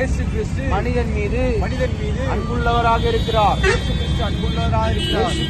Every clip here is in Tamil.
இயேசு கிறிஸ்து மனிதன் மீது மனிதன் மீது அன்புள்ளவராக இருக்கிறார். இயேசு கிறிஸ்து அன்புள்ளவராக இருக்கிறார். இயேசு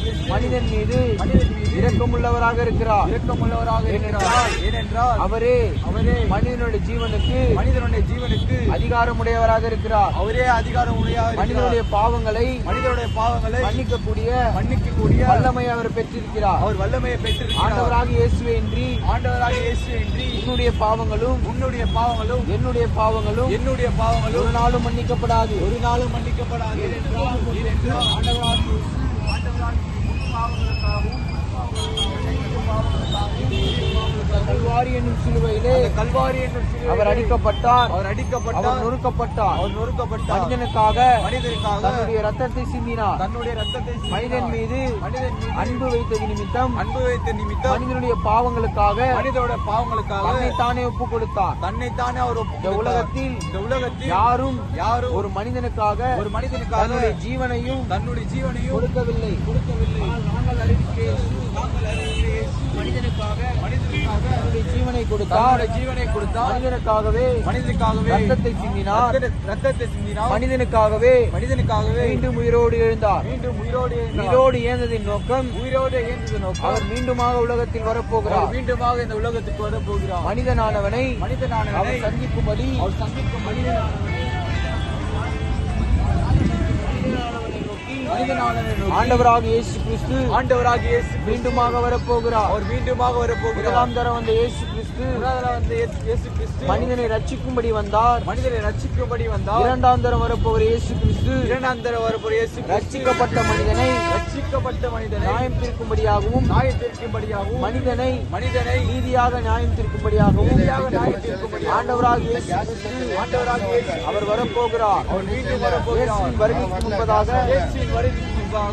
கிறிஸ்து மனிதன் மீது மனிதன் மீது இரக்கமுள்ளவராக இருக்கிறார். இரக்கமுள்ளவராக இருக்கிறார். ஏனென்றால் அவரே அவரே மனிதனுடைய ஜீவனுக்கு மனிதனுடைய ஜீவனுக்கு அதிகாரமுடையவராக இருக்கிறார். அவரே அதிகாரம் உடையவர் மனிதனுடைய பாவங்களை மனிதனுடைய பாவங்களை மன்னிக்கக்கூடிய மன்னிக்கக்கூடிய வல்லமை அவர் பெற்றிருக்கிறார். அவர் வல்லமையை பெற்றிருக்கிறார். ஆண்டவராக இயேசுவே இன்றி ஆண்டவராக இயேசு என்று உன்னுடைய பாவங்களும் உன்னுடைய பாவங்களும் என்னுடைய பாவங்களும் என்னுடைய பாவங்களும் ஒரு நாளும் மன்னிக்கப்படாது. ஒரு நாளும் மன்னிக்கப்படாது ஏனென்றால் ஏனென்றால் ஆண்டவராக இயேசு ஆண்டவராக இயேசு பாவங்களுக்காகவும் கல்வாரி என்னும் சிலுவையிலே கல்வாரி என்னும் அவர் அடிக்கப்பட்டார். அவர் அவர் அடிக்கப்பட்டார் நொறுக்கப்பட்டார். அவர் நொறுக்கப்பட்டார். மனிதனுக்காக மனிதனுக்காக தன்னுடைய ரத்தத்தை சிந்தினார். தன்னுடைய ரத்தத்தை. மனிதன் மீது மனிதன் மீது அன்பு வைத்தது நிமித்தம் அன்பு வைத்த நிமித்தம் மனிதனுடைய பாவங்களுக்காக மனிதனுடைய பாவங்களுக்காக தன்னை தானே ஒப்பு கொடுத்தார். தன்னைத்தானே அவர் ஒப்புக் இந்த. உலகத்தில் இந்த உலகத்தில் யாரும் யாரும் ஒரு மனிதனுக்காக ஒரு மனிதனுக்காக தன்னுடைய ஜீவனையும் தன்னுடைய ஜீவனையும் கொடுக்கவில்லை. கொடுக்கவில்லை. நாங்கள் அறிவிக்க இயேசு நாங்கள் அறிவிக்க இயேசு மனிதனுக்காக மனிதனுக்காக தன்னுடைய ஜீவனை கொடுத்தார். ஜீவனை கொடுத்தார். மனிதனுக்காகவே மனிதனுக்காகவே ரத்தத்தை சிந்தினார். ரத்தத்தை- சிந்தினார். மனிதனுக்காகவே மனிதனுக்காகவே மீண்டும் உயிரோடு எழுந்தார். மீண்டும் உயிரோடு. உயிரோடு ஏந்ததின் நோக்கம் உயிரோடு இயேசு நோக்கம் அவர் மீண்டுமாக உலகத்தில் வரப்போகிறார். மீண்டுமாக இந்த உலகத்துக்கு வர போகிறார் மனிதனானவனை மனிதனானவனை சந்திக்கும்படி அவர் சந்திக்கும் மனிதனானவனை ஆண்டவராக இயேசு கிறிஸ்து ஆண்டவராக இயேசு மீண்டுமாக வரப்போகிறார். அவர் மீண்டுமாக வர போகிறார் முதலாம் தரம் வந்த இயேசு கிறிஸ்து வந்த இயேசு- கிறிஸ்து மனிதனை ரட்சிக்கும்படி வந்தார். மனிதனை ரட்சிக்கும்படி வந்தார். இரண்டாம் தரம் வரப்போகிற இயேசு கிறிஸ்து இரண்டாம் தர வரப்போற இயேசு ரட்சிக்கப்பட்ட மனிதனை ரட்சிக்கப்பட்ட மனிதனை நியாயம் தீர்க்கும்படியாகவும் நியாயத்திற்கும்படியாகவும் மனிதனை மனிதனை நீதியாக நியாயம் தீர்க்கும்படியாகவும் நீதியாக நியாயம் தீர்க்கும்படியாகவும் ஆண்டவராக இயேசு ஆண்டவராக இயேசு அவர் வரப்போகிறார். அவர் மீண்டும் வரப்போகிறார். வருகைக்கு முன்பதாக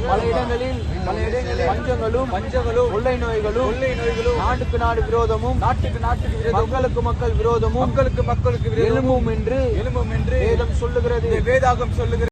பல இடங்களில் பல இடங்களில் பஞ்சங்களும் பஞ்சங்களும் கொள்ளை நோய்களும் கொள்ளை நோய்களும் நாட்டுக்கு நாடு விரோதமும் நாட்டுக்கு நாட்டுக்கு விரோதமும் மக்களுக்கு மக்கள் விரோதமும் மக்களுக்கு மக்களுக்கு விரோதமும் எழும்பும் என்று எழும்பும் என்று வேதம் சொல்லுகிறது. வேதாகம் சொல்லுகிறது.